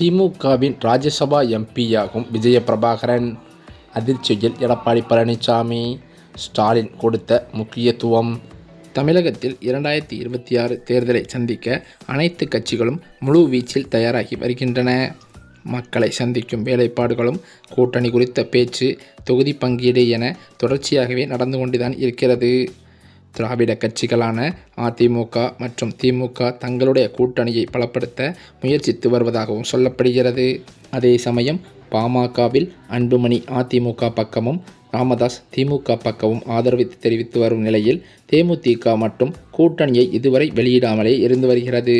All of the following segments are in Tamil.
திமுகவின் ராஜ்யசபா எம்பியாகும் விஜய பிரபாகரன் அதிர்ச்சியில் எடப்பாடி பழனிசாமி ஸ்டாலின் கொடுத்த முக்கியத்துவம். தமிழகத்தில் இரண்டாயிரத்தி இருபத்தி ஆறு தேர்தலை சந்திக்க அனைத்து கட்சிகளும் முழு வீச்சில் தயாராகி வருகின்றன. மக்களை சந்திக்கும் வேலைப்பாடுகளும் கூட்டணி குறித்த பேச்சு தொகுதி பங்கீடு என தொடர்ச்சியாகவே நடந்து கொண்டுதான் இருக்கிறது. திராவிட கட்சிகளான அதிமுக மற்றும் திமுக தங்களுடைய கூட்டணியை பலப்படுத்த முயற்சித்து வருவதாகவும் சொல்லப்படுகிறது. அதே சமயம் பாமகவில் அன்புமணி அதிமுக பக்கமும் ராமதாஸ் திமுக பக்கமும் ஆதரவு தெரிவித்து வரும் நிலையில் தேமுதிக மட்டும் கூட்டணியை இதுவரை வெளியிடாமலே இருந்து வருகிறது.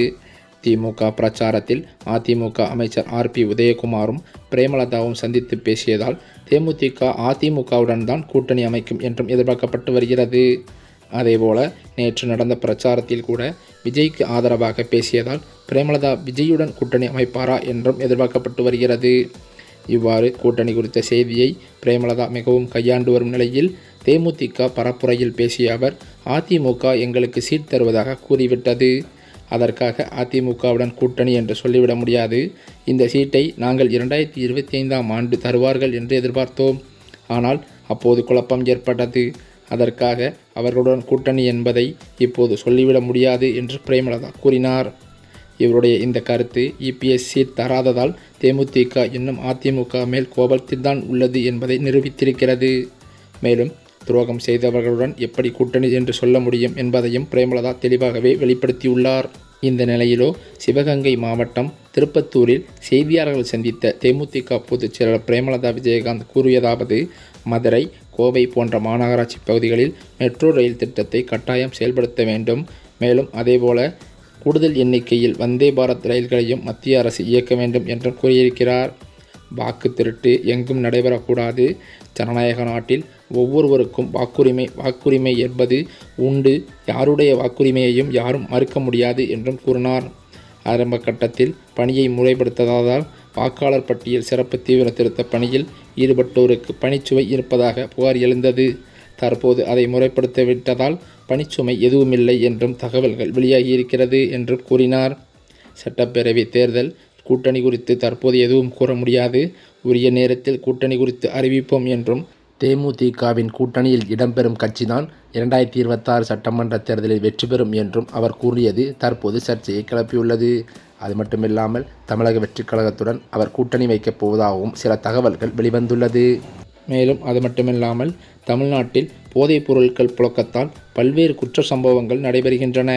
திமுக பிரச்சாரத்தில் அதிமுக அமைச்சர் ஆர்பி உதயகுமாரும் பிரேமலதாவும் சந்தித்து பேசியதால் தேமுதிக அதிமுகவுடன் தான் கூட்டணி அமைக்கும் என்றும் எதிர்பார்க்கப்பட்டு வருகிறது. அதேபோல நேற்று நடந்த பிரச்சாரத்தில் கூட விஜய்க்கு ஆதரவாக பேசியதால் பிரேமலதா விஜயுடன் கூட்டணி அமைப்பாரா என்றும் எதிர்பார்க்கப்பட்டு வருகிறது. இவ்வாறு கூட்டணி குறித்த செய்தியை பிரேமலதா மிகவும் கையாண்டு வரும் நிலையில் தேமுதிக பரப்புரையில் பேசிய அவர் அதிமுக எங்களுக்கு சீட் தருவதாக கூறிவிட்டது. அதற்காக அதிமுகவுடன் கூட்டணி என்று சொல்லிவிட முடியாது. இந்த சீட்டை நாங்கள் இரண்டாயிரத்தி இருபத்தி ஐந்தாம் ஆண்டு தருவார்கள் என்று எதிர்பார்த்தோம். ஆனால் அப்போது குழப்பம் ஏற்பட்டது. அதற்காக அவர்களுடன் கூட்டணி என்பதை இப்போது சொல்லிவிட முடியாது என்று பிரேமலதா கூறினார். இவருடைய இந்த கருத்து இபிஎஸ் சீட் தராததால் தேமுதிக இன்னும் அதிமுக மேல் கோபத்தில்தான் உள்ளது என்பதை நிரூபித்திருக்கிறது. மேலும் துரோகம் செய்தவர்களுடன் எப்படி கூட்டணி என்று சொல்ல முடியும் என்பதையும் பிரேமலதா தெளிவாகவே வெளிப்படுத்தியுள்ளார். இந்த நிலையிலோ சிவகங்கை மாவட்டம் திருப்பத்தூரில் செய்தியாளர்கள் சந்தித்த தேமுதிக பொதுச் செயலர் பிரேமலதா விஜயகாந்த் கூறியதாவது மதுரை கோவை போன்ற மாநகராட்சி பகுதிகளில் மெட்ரோ ரயில் திட்டத்தை கட்டாயம் செயல்படுத்த வேண்டும். மேலும் அதேபோல கூடுதல் எண்ணிக்கையில் வந்தே பாரத் ரயில்களையும் மத்திய அரசு இயக்க வேண்டும் என்றும் கூறியிருக்கிறார். வாக்கு திருட்டு எங்கும் நடைபெறக்கூடாது. ஜனநாயக நாட்டில் ஒவ்வொருவருக்கும் வாக்குரிமை வாக்குரிமை என்பது உண்டு. யாருடைய வாக்குரிமையையும் யாரும் மறுக்க முடியாது என்றும் கூறினார். ஆரம்ப கட்டத்தில் பணியை முறைப்படுத்தாததால் வாக்காளர் பட்டியல் சிறப்பு தீவிர திருத்த பணியில் ஈடுபட்டோருக்கு பணிச்சுமை இருப்பதாக புகார் எழுந்தது. தற்போது அதை முறைப்படுத்திவிட்டதால் பணிச்சுமை எதுவுமில்லை என்றும் தகவல்கள் வெளியாகியிருக்கிறது என்றும் கூறினார். சட்டப்பேரவை தேர்தல் கூட்டணி குறித்து தற்போது எதுவும் கூற முடியாது. உரிய நேரத்தில் கூட்டணி குறித்து அறிவிப்போம் என்றும் தேமுதிகவின் கூட்டணியில் இடம்பெறும் கட்சிதான் இரண்டாயிரத்தி இருபத்தாறு சட்டமன்ற தேர்தலில் வெற்றி பெறும் என்றும் அவர் கூறியது தற்போது சர்ச்சையை கிளப்பியுள்ளது. அது மட்டுமில்லாமல் தமிழக வெற்றிக் கழகத்துடன் அவர் கூட்டணி வைக்கப் போவதாகவும் சில தகவல்கள் வெளிவந்துள்ளது. மேலும் அது மட்டுமில்லாமல் தமிழ்நாட்டில் போதைப் பொருட்கள் புழக்கத்தால் பல்வேறு குற்ற சம்பவங்கள் நடைபெறுகின்றன.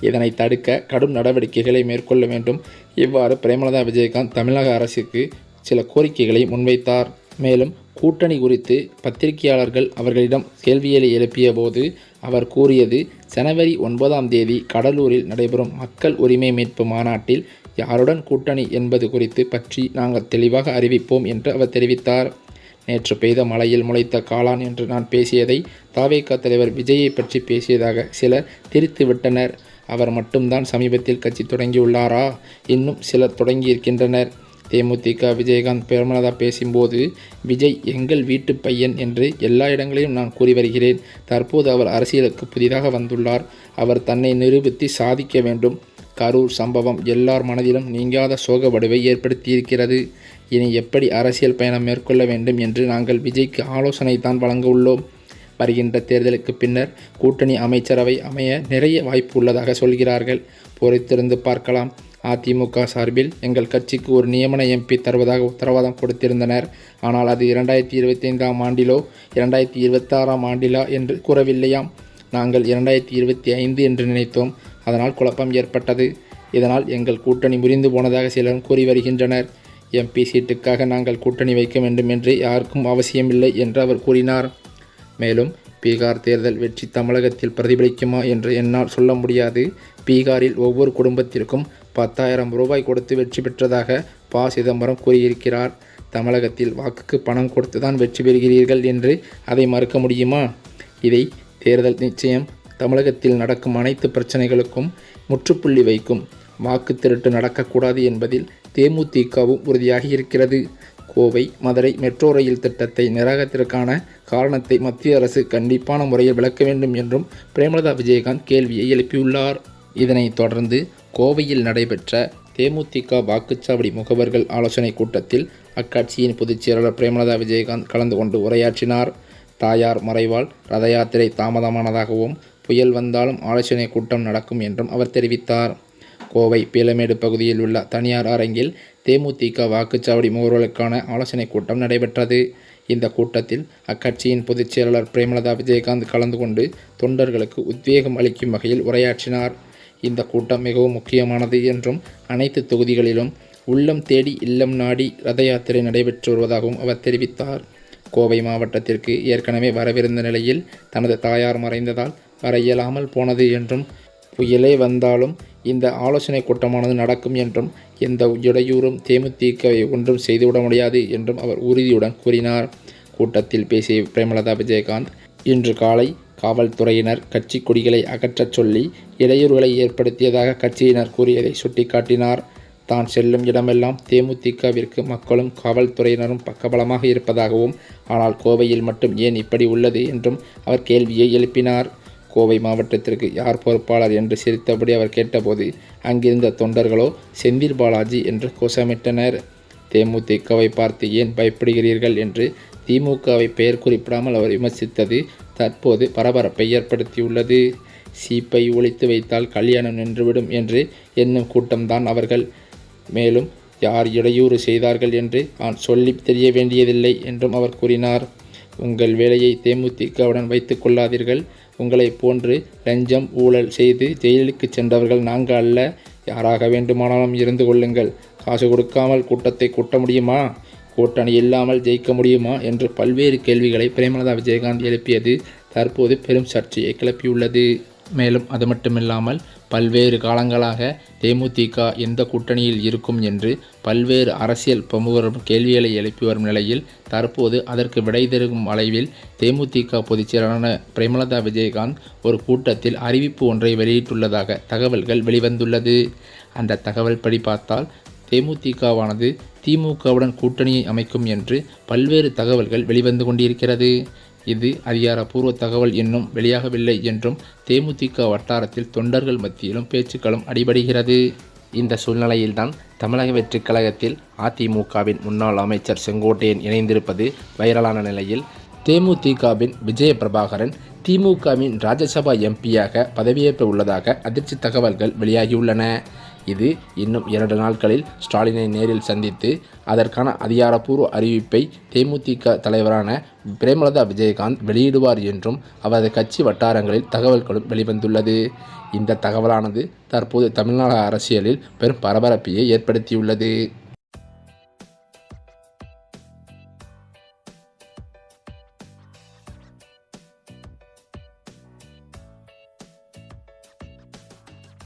இதனை தடுக்க கடும் நடவடிக்கைகளை மேற்கொள்ள வேண்டும். இவ்வாறு பிரேமலதா விஜயகாந்த் தமிழக அரசுக்கு சில கோரிக்கைகளை முன்வைத்தார். மேலும் கூட்டணி குறித்து பத்திரிகையாளர்கள் அவர்களிடம் கேள்வியை எழுப்பிய போது அவர் கூறியது ஜனவரி ஒன்பதாம் தேதி கடலூரில் நடைபெறும் மக்கள் உரிமை மீட்பு மாநாட்டில் யாருடன் கூட்டணி என்பது குறித்து பற்றி நாங்கள் தெளிவாக அறிவிப்போம் என்று அவர் தெரிவித்தார். நேற்று பெய்த மழையில் முளைத்த காளான் என்று நான் பேசியதை தாவேகா தலைவர் விஜயை பற்றி பேசியதாக சிலர் திரித்து விட்டனர். அவர் மட்டும்தான் சமீபத்தில் கட்சி தொடங்கியுள்ளாரா? இன்னும் சிலர் தொடங்கியிருக்கின்றனர். தேமுதிக விஜயகாந்த் பிரேமலதா பேசும்போது விஜய் எங்கள் வீட்டு பையன் என்று எல்லா இடங்களிலும் நான் கூறி வருகிறேன். தற்போது அவர் அரசியலுக்கு புதிதாக வந்துள்ளார். அவர் தன்னை நிரூபித்து சாதிக்க வேண்டும். கரூர் சம்பவம் எல்லார் மனதிலும் நீங்காத சோக வடிவை ஏற்படுத்தியிருக்கிறது. இனி எப்படி அரசியல் பயணம் மேற்கொள்ள வேண்டும் என்று நாங்கள் விஜய்க்கு ஆலோசனை தான் வழங்க உள்ளோம். வருகின்ற தேர்தலுக்கு பின்னர் கூட்டணி அமைச்சரவை அமைய நிறைய வாய்ப்பு உள்ளதாக சொல்கிறார்கள். பொறுத்திருந்து பார்க்கலாம். அதிமுக சார்பில் எங்கள் கட்சிக்கு ஒரு நியமன எம்பி தருவதாக உத்தரவாதம் கொடுத்திருந்தனர். ஆனால் அது இரண்டாயிரத்தி இருபத்தி ஐந்தாம் ஆண்டிலோ இரண்டாயிரத்தி இருபத்தாறாம் ஆண்டிலா என்று கூறவில்லையாம். நாங்கள் இரண்டாயிரத்தி இருபத்தி ஐந்து என்று நினைத்தோம். அதனால் குழப்பம் ஏற்பட்டது. இதனால் எங்கள் கூட்டணி முறிந்து போனதாக சிலரும் கூறி வருகின்றனர். எம்பி சீட்டுக்காக நாங்கள் கூட்டணி வைக்க வேண்டும் என்று யாருக்கும் அவசியமில்லை என்று அவர் கூறினார். மேலும் பீகார் தேர்தல் வெற்றி தமிழகத்தில் பிரதிபலிக்குமா என்று என்னால் சொல்ல முடியாது. பீகாரில் ஒவ்வொரு குடும்பத்திற்கும் பத்தாயிரம் ரூபாய் கொடுத்து வெற்றி பெற்றதாக ப. சிதம்பரம் கூறியிருக்கிறார். தமிழகத்தில் வாக்குக்கு பணம் கொடுத்து தான் வெற்றி பெறுகிறீர்கள் என்று அதை மறுக்க முடியுமா? இதை தேர்தல் நிச்சயம் தமிழகத்தில் நடக்கும் அனைத்து பிரச்சனைகளுக்கும் முற்றுப்புள்ளி வைக்கும். வாக்கு திருட்டு நடக்கக்கூடாது என்பதில் தேமுதிகவும் உறுதியாக இருக்கிறது. கோவை மதுரை மெட்ரோ ரயில் திட்டத்தை நிராகத்திற்கான காரணத்தை மத்திய அரசு கண்டிப்பான முறையில் விளக்க வேண்டும் என்றும் பிரேமலதா விஜயகாந்த் கேள்வியை எழுப்பியுள்ளார். இதனைத் தொடர்ந்து கோவையில் நடைபெற்ற தேமுதிக வாக்குச்சாவடி முகவர்கள் ஆலோசனை கூட்டத்தில் அக்கட்சியின் பொதுச் செயலாளர் பிரேமலதா விஜயகாந்த் கலந்து கொண்டு உரையாற்றினார். தாயார் மறைவால் ரத யாத்திரை தாமதமானதாகவும் புயல் வந்தாலும் ஆலோசனை கூட்டம் நடக்கும் என்றும் அவர் தெரிவித்தார். கோவை பீலமேடு பகுதியில் உள்ள தனியார் அரங்கில் தேமுதிக வாக்குச்சாவடி முகவர்களுக்கான ஆலோசனை கூட்டம் நடைபெற்றது. இந்த கூட்டத்தில் அக்கட்சியின் பொதுச் செயலாளர் பிரேமலதா விஜயகாந்த் கலந்து கொண்டு தொண்டர்களுக்கு உத்வேகம் அளிக்கும் வகையில் உரையாற்றினார். இந்த கூட்டம் மிகவும் முக்கியமானது என்றும் அனைத்து தொகுதிகளிலும் உள்ளம் தேடி இல்லம் நாடி ரத யாத்திரை நடைபெற்று வருவதாகவும் அவர் தெரிவித்தார். கோவை மாவட்டத்திற்கு ஏற்கனவே வரவிருந்த நிலையில் தனது தாயார் மறைந்ததால் வர இயலாமல் போனது என்றும் புயலே வந்தாலும் இந்த ஆலோசனை கூட்டமானது நடக்கும் என்றும் எந்த இடையூறும் தேமுதிகவை ஒன்றும் செய்துவிட முடியாது என்றும் அவர் உறுதியுடன் கூறினார். கூட்டத்தில் பேசிய பிரேமலதா விஜயகாந்த் இன்று காலை காவல்துறையினர் கட்சி கொடிகளை அகற்றச் சொல்லி இடையூறுகளை ஏற்படுத்தியதாக கட்சியினர் கூறியதை சுட்டிக்காட்டினார். தான் செல்லும் இடமெல்லாம் தேமுதிகவிற்கு மக்களும் காவல்துறையினரும் பக்கபலமாக இருப்பதாகவும் ஆனால் கோவையில் மட்டும் ஏன் இப்படி உள்ளது என்றும் அவர் கேள்வியை எழுப்பினார். கோவை மாவட்டத்திற்கு யார் பொறுப்பாளர் என்று சிரித்தபடி அவர் கேட்டபோது அங்கிருந்த தொண்டர்களோ செந்தில் பாலாஜி என்று கோஷமிட்டனர். தேமுதிகவை பார்த்து ஏன் பயப்படுகிறீர்கள்? என்று திமுகவை பெயர் குறிப்பிடாமல் அவர் விமர்சித்தது தற்போது பரபரப்பை ஏற்படுத்தியுள்ளது. சீப்பை ஒழித்து வைத்தால் கல்யாணம் நின்றுவிடும் என்று என்னும் கூட்டம்தான் அவர்கள். மேலும் யார் இடையூறு செய்தார்கள் என்று நான் சொல்லி தெரிய வேண்டியதில்லை என்றும் அவர் கூறினார். உங்கள் வேலையை தேமுதிகவுடன் வைத்துக் கொள்ளாதீர்கள். உங்களைப் போன்று லஞ்சம் ஊழல் செய்து ஜெயிலுக்கு சென்றவர்கள் நாங்கள் அல்ல. யாராக வேண்டுமானாலும் இருந்து கொள்ளுங்கள். காசு கொடுக்காமல் கூட்டத்தை கூட்ட முடியுமா? கூட்டணி இல்லாமல் ஜெயிக்க முடியுமா என்று பல்வேறு கேள்விகளை பிரேமலதா விஜயகாந்த் எழுப்பியது தற்போது பெரும் சர்ச்சையை கிளப்பியுள்ளது. மேலும் அது மட்டுமில்லாமல் பல்வேறு காலங்களாக தேமுதிக எந்த கூட்டணியில் இருக்கும் என்று பல்வேறு அரசியல் பிரமுகரும் கேள்விகளை எழுப்பி வரும் நிலையில் தற்போது அதற்கு விடை தருகும் அளவில் தேமுதிக பொதுச்செயலாளரான பிரேமலதா விஜயகாந்த் ஒரு கூட்டத்தில் அறிவிப்பு ஒன்றை வெளியிட்டுள்ளதாக தகவல்கள் வெளிவந்துள்ளது. அந்த தகவல் படி பார்த்தால் தேமுதிகவானது திமுகவுடன் கூட்டணியை அமைக்கும் என்று பல்வேறு தகவல்கள் வெளிவந்து கொண்டிருக்கிறது. இது அதிகாரப்பூர்வ தகவல் இன்னும் வெளியாகவில்லை என்றும் தேமுதிக வட்டாரத்தில் தொண்டர்கள் மத்தியிலும் பேச்சுக்களும் அடிபடுகிறது. இந்த சூழ்நிலையில்தான் தமிழக வெற்றிக் கழகத்தில் அதிமுகவின் முன்னாள் அமைச்சர் செங்கோட்டையன் இணைந்திருப்பது வைரலான நிலையில் தேமுதிகவின் விஜய பிரபாகரன் திமுகவின் ராஜ்யசபா எம்பியாக பதவியேற்க உள்ளதாக அதிர்ச்சி தகவல்கள் வெளியாகியுள்ளன. இது இன்னும் இரண்டு நாட்களில் ஸ்டாலினை நேரில் சந்தித்து அதற்கான அதிகாரப்பூர்வ அறிவிப்பை தேமுதிக தலைவரான பிரேமலதா விஜயகாந்த் வெளியிடுவார் என்றும் அவரது கட்சி வட்டாரங்களில் தகவல்களும் வெளிவந்துள்ளது. இந்த தகவலானது தற்போது தமிழ்நாடு அரசியலில் பெரும் பரபரப்பையை ஏற்படுத்தியுள்ளது.